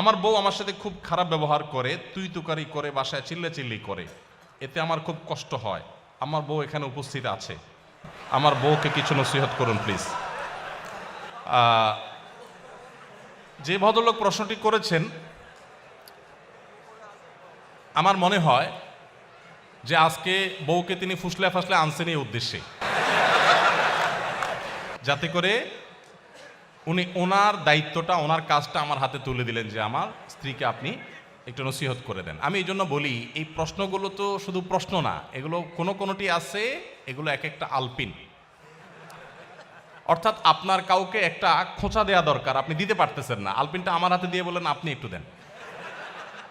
আমার বউ আমার সাথে খুব খারাপ ব্যবহার করে, তুই তুকারি করে, বাসায় চিল্লে চিল্লি করে। এতে আমার খুব কষ্ট হয়। আমার বউ এখানে উপস্থিত আছে। আমার বউকে কিছু নসিহত করুন, প্লিজ। যে ভদ্রলোক প্রশ্নটি করেছেন, আমার মনে হয় যে আজকে বউকে তিনি ফুসলে ফাসলে আনছেন এই উদ্দেশ্যে। যাতে করে উনি ওনার দায়িত্বটা, ওনার কাজটা আমার হাতে তুলে দিলেন যে আমার স্ত্রীকে আপনি একটু নসিহত করে দেন। আমি এই জন্য বলি, এই প্রশ্নগুলো তো শুধু প্রশ্ন না, এগুলো কোনো কোনোটি আছে, এগুলো এক একটা আলপিন। অর্থাৎ আপনার কাউকে একটা খোঁচা দেওয়া দরকার, আপনি দিতে পারতেছেন না। আলপিনটা আমার হাতে দিয়ে বলেন আপনি একটু দেন।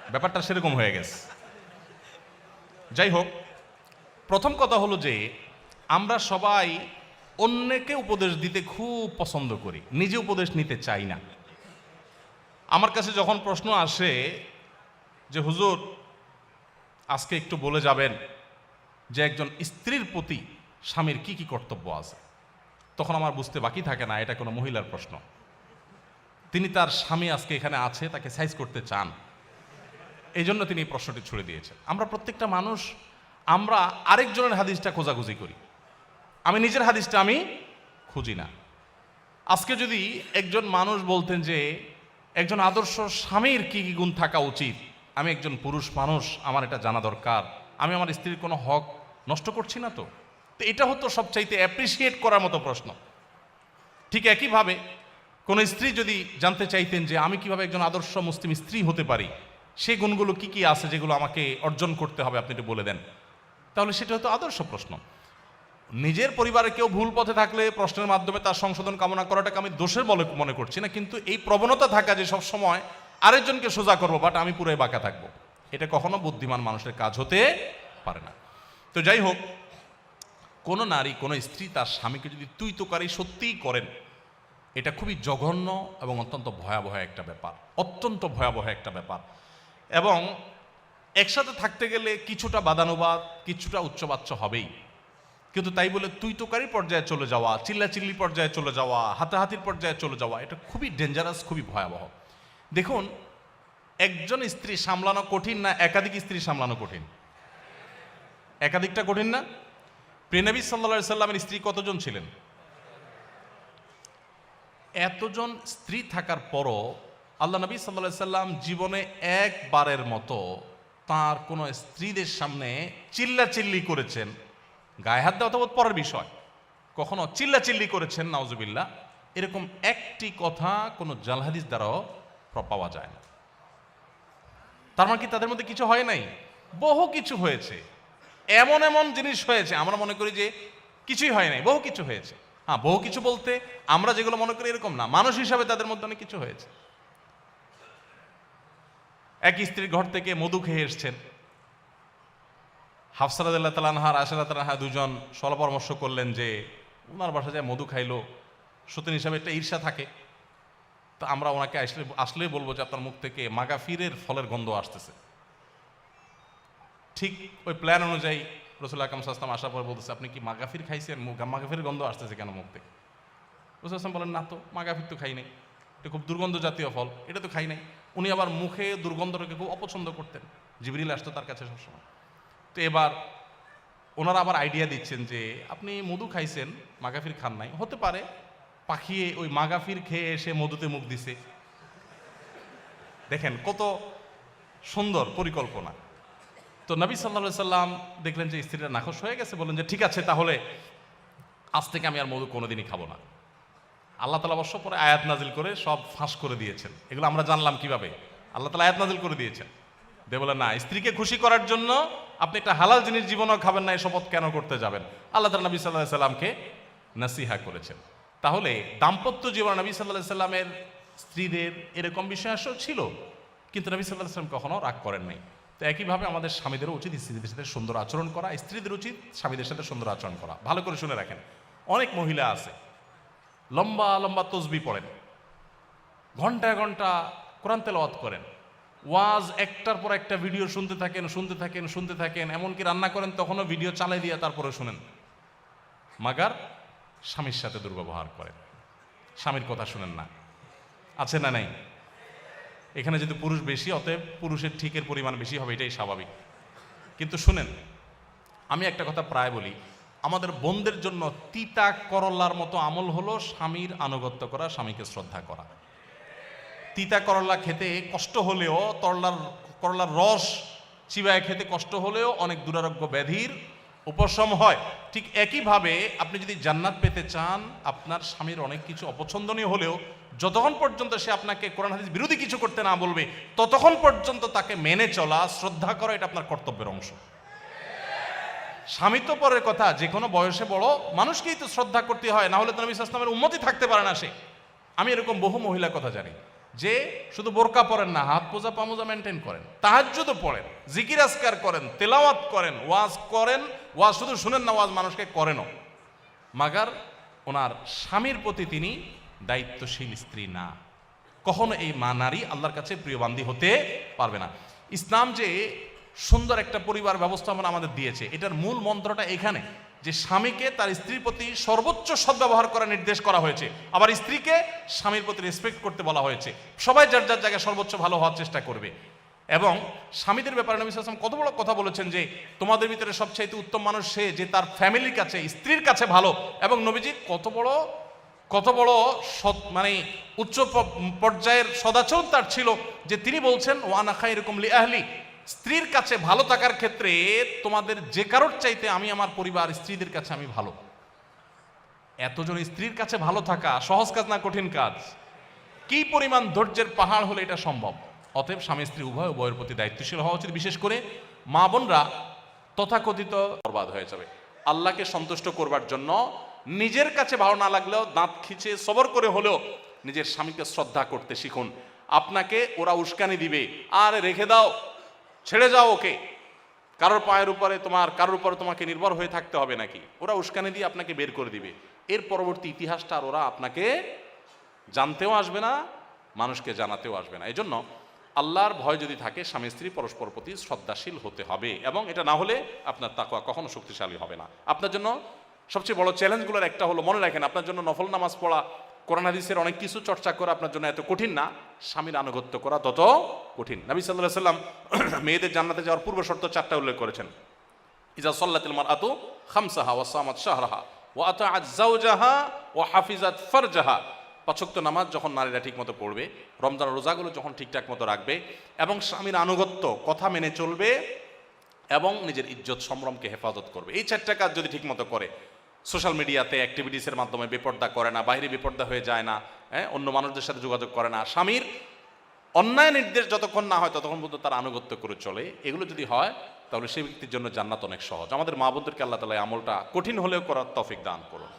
ব্যাপারটা সেরকম হয়ে গেছে। যাই হোক, প্রথম কথা হলো যে, আমরা সবাই অন্যকে উপদেশ দিতে খুব পছন্দ করি। নিজে উপদেশ নিতে চাই না। আমার কাছে যখন প্রশ্ন আসে যে, হুজুর, আজকে একটু বলে যাবেন যে, একজন স্ত্রীর প্রতি স্বামীর কি কি কর্তব্য আছে? তখন আমার বুঝতে বাকি থাকে না, এটা কোনো মহিলার প্রশ্ন। তিনি তার স্বামী আজকে এখানে আছে, তাকে সাইজ করতে চান। এই জন্য তিনি এই প্রশ্নটি ছুড়ে দিয়েছেন। আমরা প্রত্যেকটা মানুষ, আমরা আরেকজনের হাদিসটা খোঁজাখুঁজি করি। আমি নিজের হাদিসটা আমি খুঁজি না। আজকে যদি একজন মানুষ বলতেন যে, একজন আদর্শ স্বামীর কি কি গুণ থাকা উচিত? আমি একজন পুরুষ মানুষ, আমার এটা জানা দরকার। আমি আমার স্ত্রীর কোনো হক নষ্ট করছি না তো? তো এটা হতো সবচাইতে অ্যাপ্রিসিয়েট করার মতো প্রশ্ন। ঠিক একইভাবে কোনো স্ত্রী যদি জানতে চাইতেন যে, আমি কীভাবে একজন আদর্শ মুসলিম স্ত্রী হতে পারি? সেই গুণগুলো কি কি আছে যেগুলো আমাকে অর্জন করতে হবে? আপনি একটু বলে দেন। তাহলে সেটা হতো আদর্শ প্রশ্ন। নিজের পরিবারে কেউ ভুল পথে থাকলে প্রশ্নের মাধ্যমে তার সংশোধন কামনা করাটাকে আমি দোষের বলে মনে করছি না, কিন্তু এই প্রবণতা থাকা যে সব সময় আরেকজনকে সোজা করব বাট আমি পুরোই বাঁকা থাকব। এটা কখনো বুদ্ধিমান মানুষের কাজ হতে পারে না। তো যাই হোক, কোনো নারী, কোনো স্ত্রী তার স্বামীকে যদি তুই তোকারি সত্যিই করেন, এটা খুবই জঘন্য এবং অত্যন্ত ভয়াবহ একটা ব্যাপার, অত্যন্ত ভয়াবহ একটা ব্যাপার। এবং একসাথে থাকতে গেলে কিছুটা বাদানুবাদ, কিছুটা উচ্চবাচ্য হবেই। কিন্তু তাই বলে তুই তোকারি পর্যায়ে চলে যাওয়া চিল্লাচিল্লি পর্যায়ে চলে যাওয়া, হাতাহাতির পর্যায়ে চলে যাওয়া, এটা খুবই ডেঞ্জারাস খুবই ভয়াবহ। দেখুন, একজন স্ত্রী সামলানো কঠিন না একাধিক স্ত্রী সামলানো কঠিন? একাধিকটা কঠিন না? প্রেনবী সাল্লা সাল্লামের স্ত্রী কতজন ছিলেন? এতজন স্ত্রী থাকার পরও আল্লাহ নবী সাল্লা সাল্লাম জীবনে একবারের মতো তার কোনো স্ত্রীদের সামনে চিল্লা চিল্লি করেছেন। গায়ে হাত দেওয়া তো পরের বিষয়। কখনো চিল্লা চিল্লি করেছেন নাউজুবিল্লা এরকম একটি কথা কোনো জালহাদিস দ্বারাও পাওয়া যায় না। তার মানে কি তাদের মধ্যে কিছু হয় নাই? বহু কিছু হয়েছে। এমন এমন জিনিস হয়েছে, আমরা মনে করি যে কিছুই হয় নাই, বহু কিছু হয়েছে। হ্যাঁ বহু কিছু বলতে আমরা যেগুলো মনে করি এরকম না, মানুষ হিসাবে তাদের মধ্যে অনেক কিছু হয়েছে। এক স্ত্রীর ঘর থেকে মধু খেয়ে এসছেন। হাফসারাদুল্লাহ তালানহার আশারাত তালানহা দুজন সল পরামর্শ করলেন যে ওনার বাসা যায় মধু খাইলো। সতীন হিসাবে একটা ঈর্ষা থাকে। তো আমরা ওনাকে আসলে, আসলেই বলব যে আপনার মুখ থেকে মাগাফিরের ফলের গন্ধ আসতেছে। ঠিক ওই প্ল্যান অনুযায়ী রসুল আকাম সাস্তাম আসার পর বলতেছে, আপনি কি মাগাফির খাইছেন? মাগাফির গন্ধ আসতেছে কেন মুখ থেকে? রসুল আসলাম বলেন, না তো, মাগাফির তো খাই নাই। এটা খুব দুর্গন্ধ জাতীয় ফল, এটা তো খাই নাই। উনি আবার মুখে দুর্গন্ধটাকে খুব অপছন্দ করতেন। জিবরিল আসতো তার কাছে সবসময়। তো এবার ওনারা আবার আইডিয়া দিচ্ছেন যে, আপনি মধু খাইছেন, মাগাফির খান নাই। হতে পারে পাখিয়ে ওই মাগাফির খেয়ে এসে মধুতে মুখ দিছে। দেখেন কত সুন্দর পরিকল্পনা। তো নবী সাল্লা সাল্লাম দেখলেন যে স্ত্রীরা নাখোশ হয়ে গেছে, বললেন যে, ঠিক আছে, তাহলে আজ থেকে আমি আর মধু কোনোদিনই খাব না। আল্লাহ তালা অবশ্য পরে আয়াত নাজিল করে সব ফাঁস করে দিয়েছেন। এগুলো আমরা জানলাম কীভাবে? আল্লাহ তালা আয়াত নাজিল করে দিয়েছেন। দে বলে, না, স্ত্রীকে খুশি করার জন্য আপনি একটা হালাল জিনিস জীবনও খাবেন না এই শপথ কেন করতে যাবেন? আল্লাহ তালা নবী সাল্লাহ সাল্লামকে নাসিহা করেছেন। তাহলে দাম্পত্য জীবন নবী সাল্লাহ সাল্লামের স্ত্রীদের এরকম বিষয় ছিল, কিন্তু নবী সাল্লাহ সাল্লাম কখনো রাগ করেন নাই। তো একইভাবে আমাদের স্বামীদেরও উচিত স্ত্রীদের সাথে সুন্দর আচরণ করা, স্ত্রীদের উচিত স্বামীদের সাথে সুন্দর আচরণ করা। ভালো করে শুনে রাখেন, অনেক মহিলা আছে, লম্বা লম্বা তসবি পড়েন ঘণ্টা ঘণ্টা কোরআন তেলাওয়াত করেন ওয়াজ একটার পর একটা ভিডিও শুনতে থাকেন শুনতে থাকেন শুনতে থাকেন। এমনকি রান্না করেন, তখনও ভিডিও চালাই দিয়ে তারপরে শুনেন। মাগার স্বামীর সাথে দুর্ব্যবহার করেন। স্বামীর কথা শুনেন না। আছে না নাই? এখানে যদি পুরুষ বেশি, অতএব পুরুষের ঠিকের পরিমাণ বেশি হবে, এটাই স্বাভাবিক। কিন্তু শুনেন, আমি একটা কথা প্রায় বলি, আমাদের বোনদের জন্য তিতা করল্লার মতো আমল হলো স্বামীর আনুগত্য করা, স্বামীকে শ্রদ্ধা করা। তিতা করলা খেতে কষ্ট হলেও, তরলার, করলার রস চিবায় খেতে কষ্ট হলেও অনেক দুরারোগ্য ব্যাধির উপশম হয়। ঠিক একইভাবে আপনি যদি জান্নাত পেতে চান, আপনার স্বামীর অনেক কিছু অপছন্দনীয় হলেও, যতক্ষণ পর্যন্ত সে আপনাকে কোরআন হাদিস বিরোধী কিছু করতে না বলবে, ততক্ষণ পর্যন্ত তাকে মেনে চলা, শ্রদ্ধা করা এটা আপনার কর্তব্যের অংশ। স্বামী তো পরের কথা, যে কোনো বয়সে বড় মানুষকেই তো শ্রদ্ধা করতে হয়, না হলে তো নবী ইসলামের উন্মতি থাকতে পারে না সে। আমি এরকম বহু মহিলার কথা জানি। যে শুধু বোরকা পরেন না, হাত পোজা পামোজা মেনটেন করেন, তাহাজ্জুদও পড়েন, জিকির আসকার করেন, তেলাওয়াত করেন, ওয়াজ করেন, ওয়াজ শুধু শুনেন না, ওয়াজ মানুষকে করেনও। মাগার ওনার স্বামীর প্রতি তিনি দায়িত্বশীল স্ত্রী না। কখনো এই মা নারী আল্লাহর কাছে প্রিয়বান্ধী হতে পারবে না। ইসলাম যে সুন্দর একটা পরিবার ব্যবস্থাপনা আমাদের দিয়েছে, এটার মূল মন্ত্রটা এখানে। যে স্বামীকে তার স্ত্রীর প্রতি সর্বোচ্চ সদ্ব্যবহার করার নির্দেশ করা হয়েছে। আবার স্ত্রীকে স্বামীর প্রতি রেসপেক্ট করতে বলা হয়েছে। সবাই যার যার জায়গায় সর্বোচ্চ ভালো হওয়ার চেষ্টা করবে। এবং স্বামীদের ব্যাপারে নবী আলাইহি কত বড় কথা বলেছেন যে, তোমাদের ভিতরে সবচাইতে উত্তম মানুষ সে যে তার ফ্যামিলির কাছে, স্ত্রীর কাছে ভালো। এবং নবীজি কত বড় কত বড় মানে উচ্চ পর্যায়ের সদাচরণ তার ছিল যে তিনি বলছেন ওয়ানা খাই এরকম লি আহলি। স্ত্রীর কাছে ভালো থাকার ক্ষেত্রে তোমাদের যে কারোর চাইতে আমি আমার পরিবার স্ত্রীদের কাছে আমি ভালো। এতজন স্ত্রীর কাছে ভালো থাকা সহজ কাজ না কঠিন কাজ? কি পরিমাণ ধৈর্যের পাহাড় হলে এটা সম্ভব? অতএব স্বামী স্ত্রী উভয়, উভয়ের প্রতি দায়িত্বশীল হওয়া উচিত। বিশেষ করে মা বোনরা তথাকথিত বরবাদ হয়ে যাবে। আল্লাহকে সন্তুষ্ট করবার জন্য নিজের কাছে ভালো না লাগলেও দাঁত খিচে সবর করে হলেও নিজের স্বামীকে শ্রদ্ধা করতে শিখুন। আপনাকে ওরা উস্কানি দিবে। আর রেখে দাও ছেড়ে যাও ওকে। কারোর পায়ের উপরে তোমার, কারোর উপরে তোমাকে নির্ভর হয়ে থাকতে হবে নাকি? ওরা উস্কানি দিয়ে আপনাকে বের করে দিবে। এর পরবর্তী ইতিহাসটা আর ওরা আপনাকে জানতেও আসবে না, মানুষকে জানাতেও আসবে না। এই জন্য আল্লাহর ভয় যদি থাকে, স্বামী স্ত্রী পরস্পর প্রতি শ্রদ্ধাশীল হতে হবে এবং এটা না হলে আপনার তাকওয়া কখনো শক্তিশালী হবে না। আপনার জন্য সবচেয়ে বড় চ্যালেঞ্জগুলোর একটা হলো, মনে রাখেন, আপনার জন্য নফল নামাজ পড়া কোরআন হাদিসের অনেক কিছু চর্চা করা আপনার জন্য এত কঠিন না। স্বামীর আনুগত্য করা তত কঠিন। নবী সাল্লাহ সাল্লাম মেয়েদের জান্নাতে যাওয়ার পূর্ব শর্ত চারটা উল্লেখ করেছেন। ইজা সল্লাতিল মারআতু খামসাহা ওয়া সামাত শাহরাহা ওয়া আতাআত যাওজাহা ওয়া হাফিজাত ফারজাহা। পাঁচক্ত নামাজ যখন নারীরা ঠিকমতো পড়বে রমজান রোজাগুলো যখন ঠিকঠাক মতো রাখবে এবং স্বামীর আনুগত্য, কথা মেনে চলবে এবং নিজের ইজ্জত, সম্ভ্রমকে হেফাজত করবে। এই চারটা কাজ যদি ঠিকমতো করে সোশ্যাল মিডিয়াতে অ্যাক্টিভিটিসের মাধ্যমে বেপর্দা করে না বাইরে বেপর্দা হয়ে যায় না হ্যাঁ অন্য মানুষদের সাথে যোগাযোগ করে না। স্বামীর অন্যায় নির্দেশ যতক্ষণ না হয় ততক্ষণ পর্যন্ত তার আনুগত্য করে চলে। এগুলো যদি হয়, তাহলে সেই ব্যক্তির জন্য জান্নাত অনেক সহজ। আমাদের মা বোনদেরকে আল্লাহ তালা আমলটা কঠিন হলেও করার তফিক দান করুন।